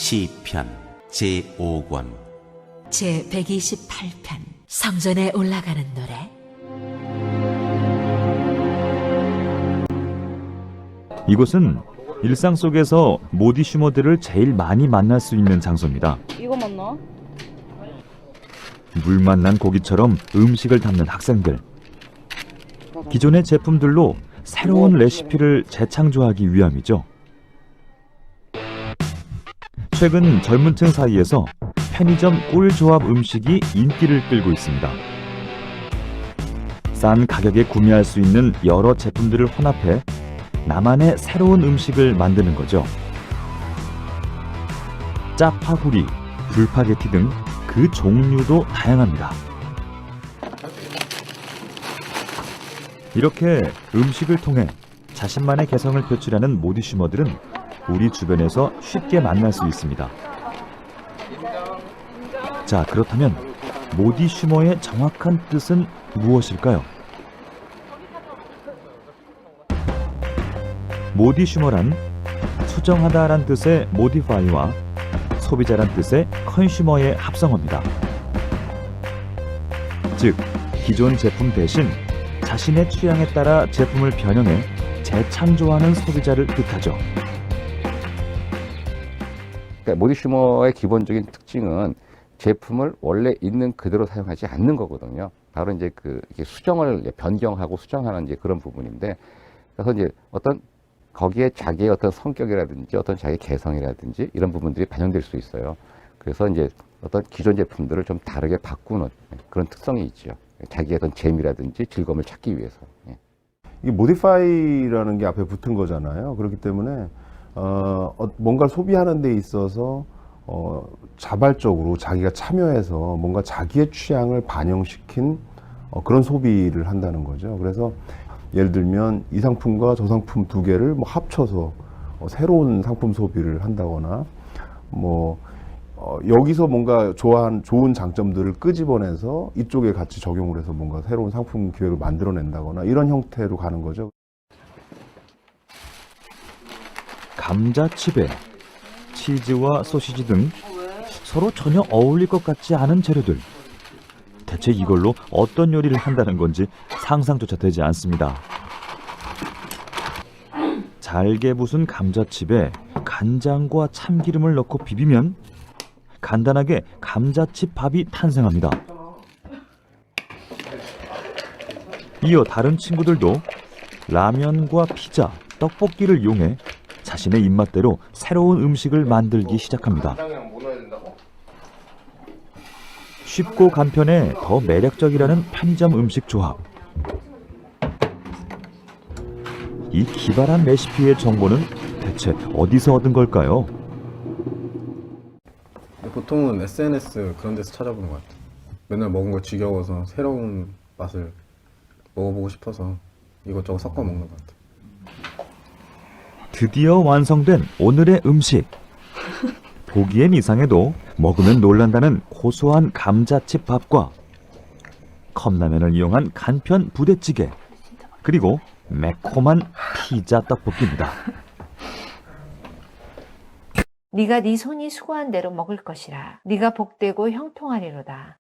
시편 제5권 제 128편 성전에 올라가는 노래 이곳은 일상 속에서 모디 슈머들을 제일 많이 만날 수 있는 장소입니다. 이거 맞나? 물 만난 고기처럼 음식을 담는 학생들. 기존의 제품들로 새로운 레시피를 재창조하기 위함이죠. 최근 젊은 층 사이에서 편의점 꿀조합 음식이 인기를 끌고 있습니다. 싼 가격에 구매할 수 있는 여러 제품들을 혼합해 나만의 새로운 음식을 만드는 거죠. 짜파구리, 불파게티 등 그 종류도 다양합니다. 이렇게 음식을 통해 자신만의 개성을 표출하는 모디슈머들은 우리 주변에서 쉽게 만날 수 있습니다. 자, 그렇다면 모디 슈머의 정확한 뜻은 무엇일까요? 모디 슈머란 수정하다란 뜻의 모디파이와 소비자란 뜻의 컨슈머의 합성어입니다. 즉, 기존 제품 대신 자신의 취향에 따라 제품을 변형해 재창조하는 소비자를 뜻하죠. 그러니까 모디슈머의 기본적인 특징은 제품을 원래 있는 그대로 사용하지 않는 거거든요. 바로 이제 그 수정을 변경하고 수정하는 이제 그런 부분인데, 그래서 이제 어떤 거기에 자기의 어떤 성격이라든지 어떤 자기 개성이라든지 이런 부분들이 반영될 수 있어요. 그래서 이제 어떤 기존 제품들을 좀 다르게 바꾸는 그런 특성이 있죠. 자기의 어떤 재미라든지 즐거움을 찾기 위해서. 예. 이게 모디파이라는 게 앞에 붙은 거잖아요. 그렇기 때문에 어, 어, 뭔가를 소비하는 데 있어서 어, 자발적으로 자기가 참여해서 뭔가 자기의 취향을 반영시킨 어, 그런 소비를 한다는 거죠. 그래서 예를 들면 이 상품과 저 상품 두 개를 뭐 합쳐서 어, 새로운 상품 소비를 한다거나 뭐 어, 여기서 뭔가 좋아한 좋은 장점들을 끄집어내서 이쪽에 같이 적용을 해서 뭔가 새로운 상품 기획을 만들어낸다거나 이런 형태로 가는 거죠. 감자칩에 치즈와 소시지 등 서로 전혀 어울릴 것 같지 않은 재료들. 대체 이걸로 어떤 요리를 한다는 건지 상상조차 되지 않습니다. 잘게 부순 감자칩에 간장과 참기름을 넣고 비비면 간단하게 감자칩 밥이 탄생합니다. 이어 다른 친구들도 라면과 피자, 떡볶이를 이용해 자신의 입맛대로 새로운 음식을 만들기 시작합니다. 쉽고 간편해 더 매력적이라는 편의점 음식 조합. 이 기발한 레시피의 정보는 대체 어디서 얻은 걸까요? 보통은 SNS 그런 데서 찾아보는 것 같아요. 맨날 먹은 거 지겨워서 새로운 맛을 먹어보고 싶어서 이것저것 섞어 먹는 것 같아요. 드디어 완성된 오늘의 음식. 보기엔 이상해도 먹으면 놀란다는 고소한 감자칩 밥과 컵라면을 이용한 간편 부대찌개 그리고 매콤한 피자 떡볶이입니다. 네가 네 손이 수고한 대로 먹을 것이라 네가 복되고 형통하리로다